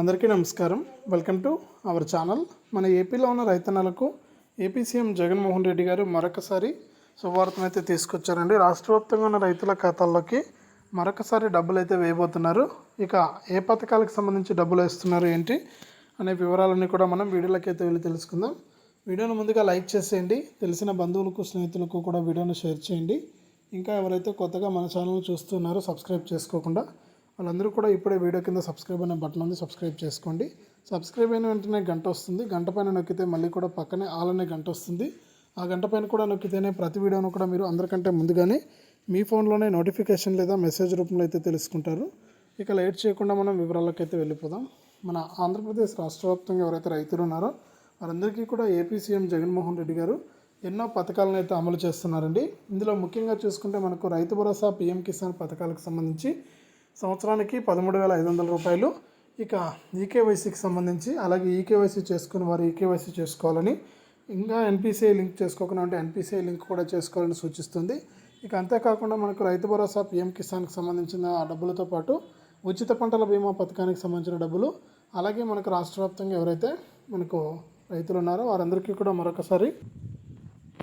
అందరికీ నమస్కారం. Welcome to our channel. మన ఏపీలో ఉన్న రైతన్నలకు ఏపీ సీఎం జగన్మోహన్ రెడ్డి గారు మరొకసారి శుభవార్తను అయితే తీసుకొచ్చారండి. రాష్ట్ర వ్యాప్తంగా ఉన్న రైతుల ఖాతాల్లోకి మరొకసారి డబ్బులు అయితే వేయబోతున్నారు. ఇక ఏ పథకాలకు సంబంధించి డబ్బులు వేస్తున్నారు ఏంటి అనే వివరాలన్నీ కూడా మనం వీడియోలోకి అయితే వెళ్ళి తెలుసుకుందాం. వీడియోను ముందుగా లైక్ చేసేయండి. తెలిసిన బంధువులకు స్నేహితులకు కూడా వీడియోను షేర్ చేయండి. ఇంకా ఎవరైతే కొత్తగా మన ఛానల్ చూస్తున్నారో సబ్స్క్రైబ్ చేసుకోకుండా వాళ్ళందరూ కూడా ఇప్పుడే వీడియో కింద సబ్స్క్రైబ్ అనే బటన్ ఉంది సబ్స్క్రైబ్ చేసుకోండి. సబ్స్క్రైబ్ అయిన వెంటనే గంట వస్తుంది. గంట పైన నొక్కితే మళ్ళీ కూడా పక్కనే ఆల్ అనే గంట వస్తుంది. ఆ గంట పైన కూడా నొక్కితేనే ప్రతి వీడియోను కూడా మీరు అందరికంటే ముందుగానే మీ ఫోన్లోనే నోటిఫికేషన్ లేదా మెసేజ్ రూపంలో అయితే తెలుసుకుంటారు. ఇక లేట్ చేయకుండా మనం వివరాలకు అయితే వెళ్ళిపోదాం. మన ఆంధ్రప్రదేశ్ రాష్ట్ర వ్యాప్తంగా ఎవరైతే రైతులు ఉన్నారో వారందరికీ కూడా ఏపీ సీఎం జగన్మోహన్ రెడ్డి గారు ఎన్నో పథకాలను అయితే అమలు చేస్తున్నారండి. ఇందులో ముఖ్యంగా చూసుకుంటే మనకు రైతు భరోసా పీఎం కిసాన్ పథకాలకు సంబంధించి సంవత్సరానికి పదమూడు వేల ఐదు వందల రూపాయలు. ఇక ఈకేవైసీకి సంబంధించి అలాగే ఈకేవైసీ చేసుకుని వారు ఈకేవైసీ చేసుకోవాలని ఇంకా ఎన్పిసిఐ లింక్ చేసుకోకుండా ఉంటే ఎన్పిసిఐ లింక్ కూడా చేసుకోవాలని సూచిస్తుంది. ఇక అంతేకాకుండా మనకు రైతు భరోసా పీఎం కిసాన్కి సంబంధించిన డబ్బులతో పాటు ఉచిత పంటల బీమా పథకానికి సంబంధించిన డబ్బులు అలాగే మనకు రాష్ట్ర వ్యాప్తంగా ఎవరైతే మనకు రైతులు ఉన్నారో వారందరికీ కూడా మరొకసారి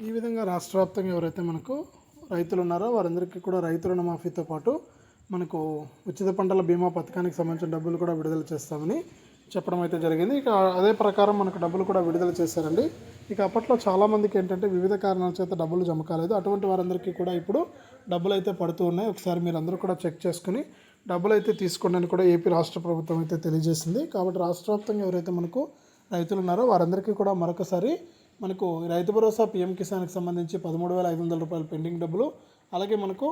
ఈ విధంగా రాష్ట్ర వ్యాప్తంగా ఎవరైతే మనకు రైతులు ఉన్నారో వారందరికీ కూడా రైతు రుణమాఫీతో పాటు మనకు ఉచిత పంటల బీమా పథకానికి సంబంధించిన డబ్బులు కూడా విడుదల చేస్తామని చెప్పడం అయితే జరిగింది. ఇక అదే ప్రకారం మనకు డబ్బులు కూడా విడుదల చేశారండి. ఇక అప్పట్లో చాలామందికి ఏంటంటే వివిధ కారణాల చేత డబ్బులు జమ కాలేదు. అటువంటి వారందరికీ కూడా ఇప్పుడు డబ్బులు అయితే పడుతూ ఉన్నాయి. ఒకసారి మీరు అందరూ కూడా చెక్ చేసుకుని డబ్బులు అయితే తీసుకోండి కూడా ఏపీ రాష్ట్ర ప్రభుత్వం అయితే తెలియజేసింది. కాబట్టి రాష్ట్ర వ్యాప్తంగా ఎవరైతే మనకు రైతులు ఉన్నారో వారందరికీ కూడా మరొకసారి మనకు రైతు భరోసా పీఎం కిసాన్కి సంబంధించి పదమూడు వేల ఐదు వందల రూపాయలు పెండింగ్ డబ్బులు అలాగే మనకు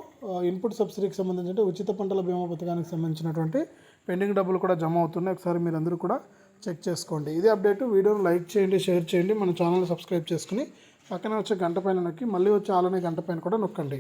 ఇన్పుట్ సబ్సిడీకి సంబంధించి అంటే ఉచిత పంటల బీమా పథకానికి సంబంధించినటువంటి పెండింగ్ డబ్బులు కూడా జమ అవుతున్నాయి. ఒకసారి మీరు కూడా చెక్ చేసుకోండి. ఇది అప్డేట్. వీడియోను లైక్ చేయండి షేర్ చేయండి. మన ఛానల్ సబ్స్క్రైబ్ చేసుకుని పక్కన వచ్చే గంట పైన నొక్కి మళ్ళీ వచ్చే ఆలనే గంట పైన కూడా నొక్కండి.